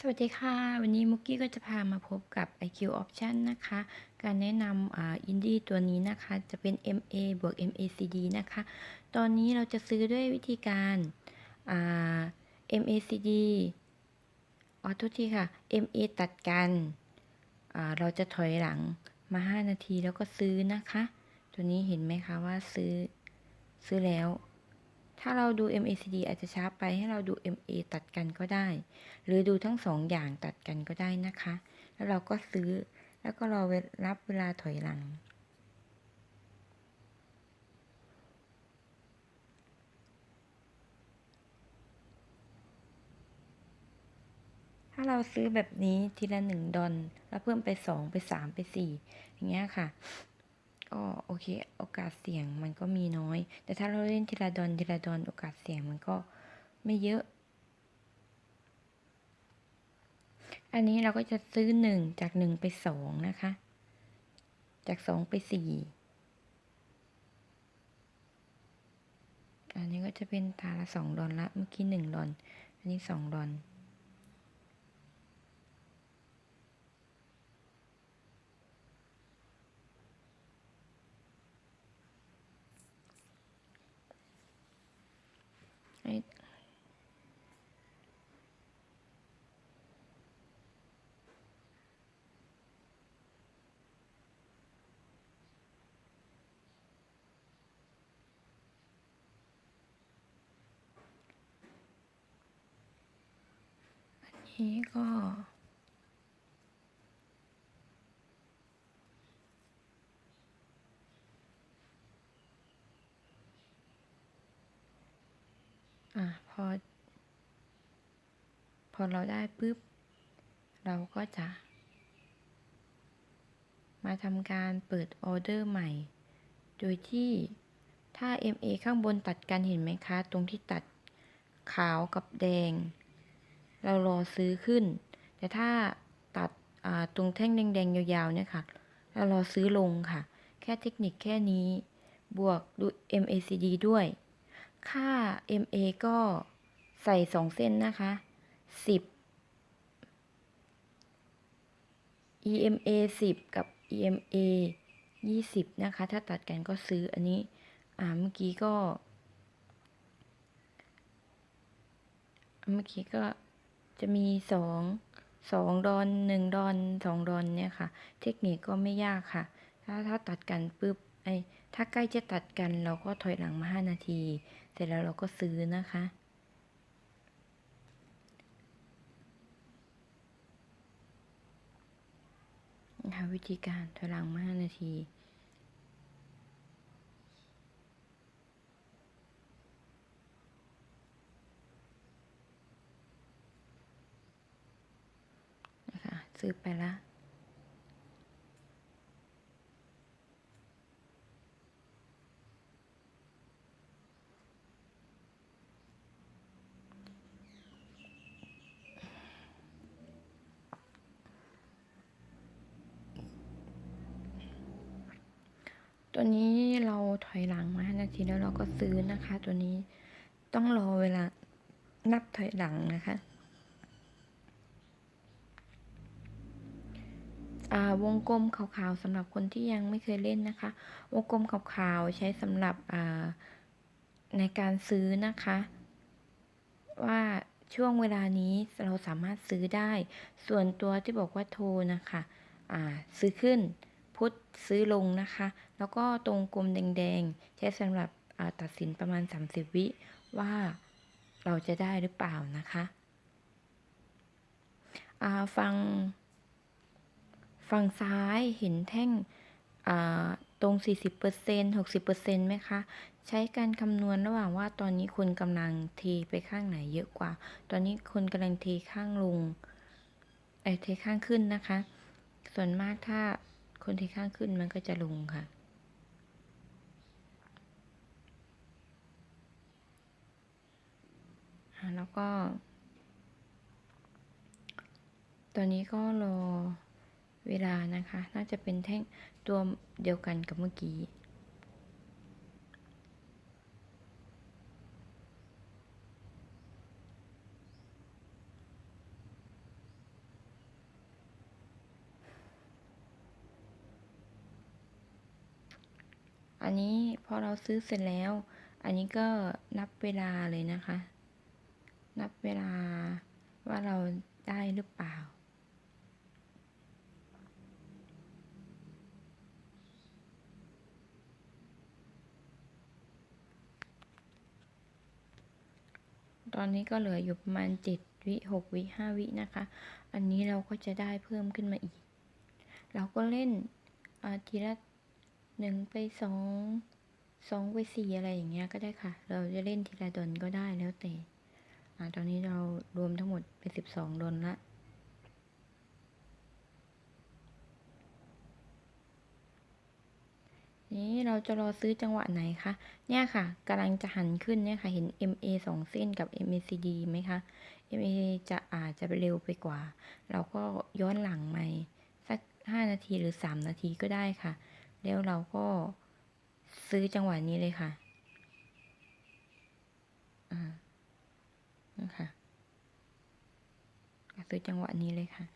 สวัสดีค่ะ วันนี้มุกกี้ก็จะพามาพบกับ IQ Option นะคะ การแนะนำอ่าอินดี้ตัวนี้นะคะ จะเป็น MA บวก MACD นะคะ ตอนนี้เราจะซื้อด้วยวิธีการอ่า MACD อ๋อโทษทีค่ะ MA ตัดกันอ่าเราจะถอยหลังมา 5 นาทีแล้วก็ซื้อนะคะ ตัวนี้เห็นไหมคะว่าซื้อซื้อแล้ว ถ้าเราดู MACD อาจจะช้าไปให้เราดู MA ตัดกันก็ได้ หรือดูทั้งสองอย่างตัดกันก็ได้นะคะ แล้วเราก็ซื้อ แล้วก็รอเวลรับเวลาถอยหลัง ถ้าเราซื้อแบบนี้ทีละหนึ่งดอลแล้วเพิ่มไปสองไปสามไปสี่อย่างเงี้ยค่ะ ก็โอเค โอกาสเสี่ยงมันก็มีน้อย แต่ถ้าเราเล่นทีละดอนทีละดอนโอกาสเสี่ยงมันก็ไม่เยอะ อันนี้เราก็จะซื้อหนึ่งจากหนึ่งไปสองนะคะ จากสองไปสี่อันนี้ก็จะเป็นตาละสองดอนละ เมื่อกี้หนึ่งดอน อันนี้สองดอน ไอ้อั นี้ก็ อะพอ พอเราได้ปุ๊บ เราก็จะ มาทำการเปิดออเดอร์ใหม่ โดยที่ถ้า MA ข้างบนตัดกันเห็นไหมคะ ตรงที่ตัดขาวกับแดง เรารอซื้อขึ้น แต่ถ้าตัดตรงแท่งแดงๆยาวๆเนี่ยค่ะ เรารอซื้อลงค่ะ แค่เทคนิคแค่นี้บวกดู MACD ด้วย ค่า MA ก็ใส่สองเส้นนะคะ 10 EMA 10 กับ EMA 20 นะคะ ถ้าตัดกันก็ซื้ออันนี้ อ่า เมื่อกี้ก็ เมื่อกี้ก็ จะมีสองสองดอนหนึ่งดอนสองดอนเนี่ยค่ะ เทคนิคก็ไม่ยากค่ะ ถ้าถ้าตัดกันปุ๊บไอถ้าใกล้จะตัดกันเราก็ถอยหลังมา5นาที เสร็จแล้วเราก็ซื้อนะคะนะคะวิธีการถอยหลังมา5นาที นะคะ ซื้อไปละ ตัวนี้เราถอยหลังมา5นาทีแล้วเราก็ซื้อนะคะ ตัวนี้ต้องรอเวลานับถอยหลังนะคะ อ่า วงกลมขาวๆสำหรับคนที่ยังไม่เคยเล่นนะคะ วงกลมขาวๆใช้สำหรับในการซื้อนะคะ ว่าช่วงเวลานี้เราสามารถซื้อได้ ส่วนตัวที่บอกว่าโทรนะคะซื้อขึ้นพุทธซื้อลงนะคะ แล้วก็ตรงกลมแดงๆ ใช้สำหรับตัดสินประมาณ 30 วิว่าเราจะได้หรือเปล่านะคะฟัง ฝั่งซ้ายเห็นแท่งตรง 40% 60%ไหมคะ ใช้การคำนวณระหว่างว่าตอนนี้คนกำลังเทไปข้างไหนเยอะกว่า ตอนนี้คนกำลังเทข้างลงไอเทข้างขึ้นนะคะ ส่วนมากถ้าคนทีข้างขึ้นมันก็จะลงค่ะ แล้วก็ ตอนนี้ก็รอ เวลานะคะ น่าจะเป็นแท่งตัวเดียวกันกับเมื่อกี้ อันนี้พอเราซื้อเสร็จแล้ว อันนี้ก็นับเวลาเลยนะคะ นับเวลาว่าเราได้หรือเปล่า ตอนนี้ก็เหลืออยู่ประมาณเจ็ดวิหกวิห้าวินะคะ อันนี้เราก็จะได้เพิ่มขึ้นมาอีก เราก็เล่นอาทีละหนึ่งไปสองสองไปสี่อะไรอย่างเงี้ยก็ได้ค่ะ เราจะเล่นทีละดนก็ได้แล้วแต่อตอนนี้เรารวมทั้งหมดเป็นสิบสองดนละ นี้เราจะรอซื้อจังหวะไหนคะ เนี่ยค่ะกำลังจะหันขึ้นเนี่ยค่ะ เห็น MA สองเส้นกับ MACD ไหมคะ MA จะอาจจะเร็วไปกว่า เราก็ย้อนหลังใหม่สักห้านาทีหรือสามนาทีก็ได้ค่ะ แล้วเราก็ซื้อจังหวะนี้เลยค่ะอ่านะคะซื้อจังหวะนี้เลยค่ะ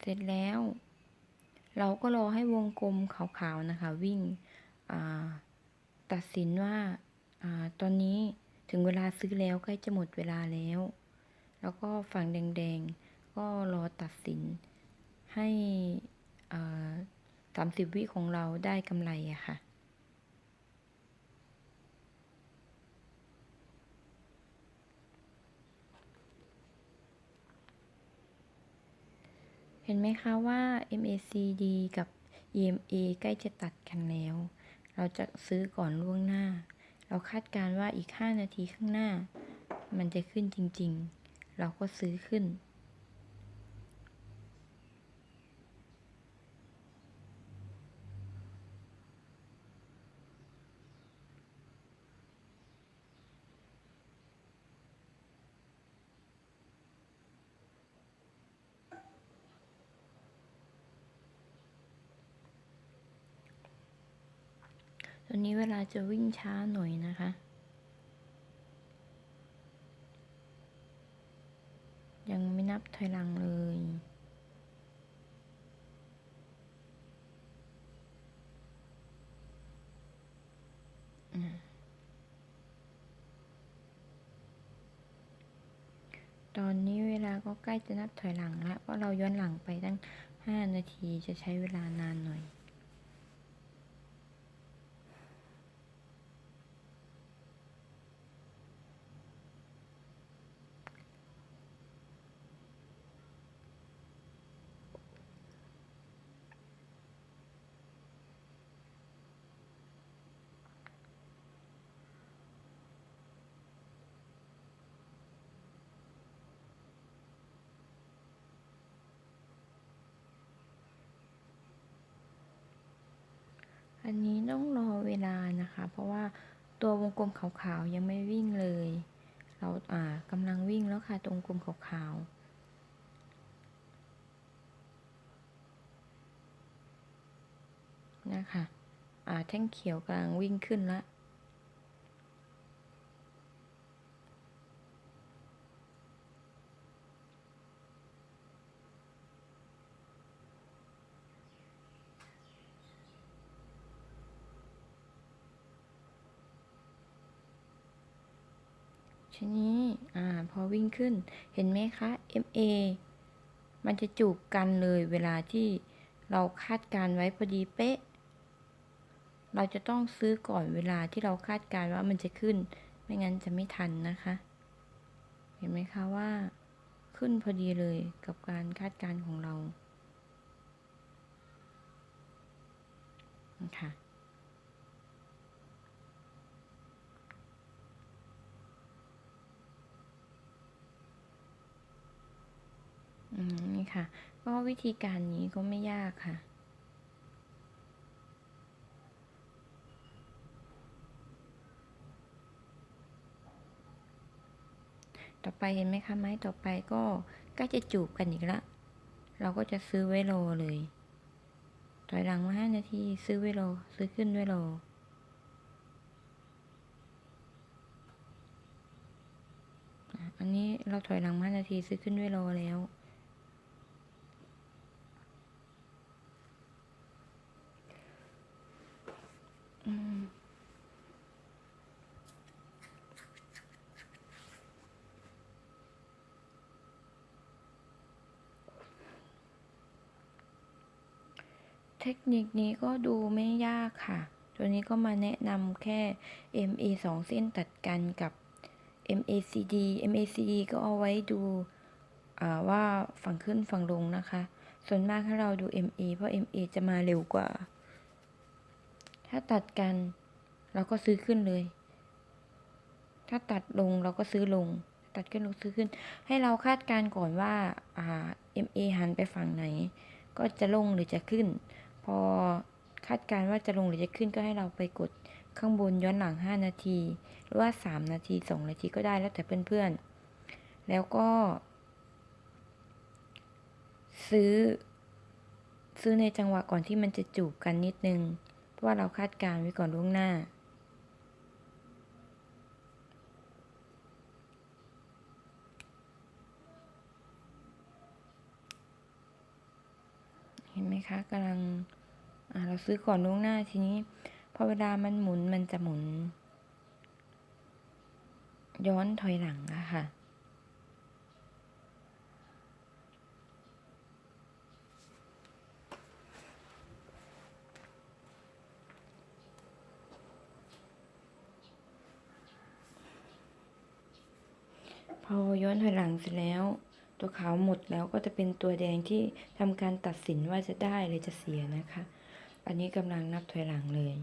เสร็จแล้ว เราก็รอให้วงกลมขาวๆนะคะ วิ่งตัดสินว่าอตอนนี้ถึงเวลาซื้อแล้วใกล้จะหมดเวลาแล้ว แล้วก็ฝั่งแดงๆ ก็รอตัดสินให้สามสิบวิของเราได้กำไรอะค่ะ ห็นไหมคะว่า MACD กับ EMA ใกล้จะตัดกันแล้ว เราจะซื้อก่อนล่วงหน้า เราคาดการว่าอีก 5 นาทีข้างหน้า มันจะขึ้นจริงๆ เราก็ซื้อขึ้น ตอนนี้เวลาจะวิ่งช้าหน่อยนะคะ ยังไม่นับถอยหลังเลยตอนนี้เวลาก็ใกล้จะนับถอยหลังแล้วเพราะเราย้อนหลังไปตั้ง 5 นาทีจะใช้เวลานานหน่อย อันนี้ต้องรอเวลานะคะ เพราะว่าตัววงกลมขาวๆยังไม่วิ่งเลย เราอ่ากำลังวิ่งแล้วค่ะตรงกลมขาวๆนะคะ อ่า แท่งเขียวกำลังวิ่งขึ้นแล้ว ทีนี้ อ่า พอวิ่งขึ้น เห็นไหมคะ MA มันจะจูบกันเลยเวลาที่เราคาดการไว้พอดีเป๊ะ เราจะต้องซื้อก่อนเวลาที่เราคาดการว่ามันจะขึ้น ไม่งั้นจะไม่ทันนะคะ เห็นไหมคะว่าขึ้นพอดีเลยกับการคาดการของเรา ค่ะอืมนี่ ค่ะ ก็วิธีการนี้ก็ไม่ยากค่ะ ต่อไปเห็นไหมคะไม้ต่อไปก็ใกล้จะจูบกันอีกละ เราก็จะซื้อไว้รอเลย ถอยหลังมาห้านาทีซื้อไว้รอซื้อขึ้นไว้รออันนี้เราถอยหลังมานาทีซื้อขึ้นด้วยรอแล้ว อืม เทคนิคนี้ก็ดูไม่ยากค่ะ ตัวนี้ก็มาแนะนำแค่ MA 2 เส้นตัดกันกับ MACD MACD ก็เอาไว้ดูว่าฝั่งขึ้นฝั่งลงนะคะ ส่วนมากถ้าเราดู MA เพราะ MA จะมาเร็วกว่า ถ้าตัดกันเราก็ซื้อขึ้นเลย ถ้าตัดลงเราก็ซื้อลง ตัดขึ้นเราซื้อขึ้น ให้เราคาดการณ์ก่อนว่าอ่า MA หันไปฝั่งไหน ก็จะลงหรือจะขึ้น พอคาดการณ์ว่าจะลงหรือจะขึ้นก็ให้เราไปกดข้างบนย้อนหลัง 5 นาที หรือว่า 3 นาที 2 นาทีก็ได้แล้วแต่เพื่อนๆ แล้วก็ ซื้อ ซื้อในจังหวะก่อนที่มันจะจูบกันนิดนึง เพราะว่าเราคาดการณ์ไว้ก่อนล่วงหน้า เห็นไหมคะกำลังอ่าเราซื้อก่อนล่วงหน้าทีนี้พอเวลามันหมุนมันจะหมุน ย้อนถอยหลังอะค่ะพอย้อนถอยหลังเสร็จแล้ว ตัวขาวหมดแล้วก็จะเป็นตัวแดงที่ทำการตัดสินว่าจะได้หรือจะเสียนะคะ อันนี้กำลังนับถอยหลังเลย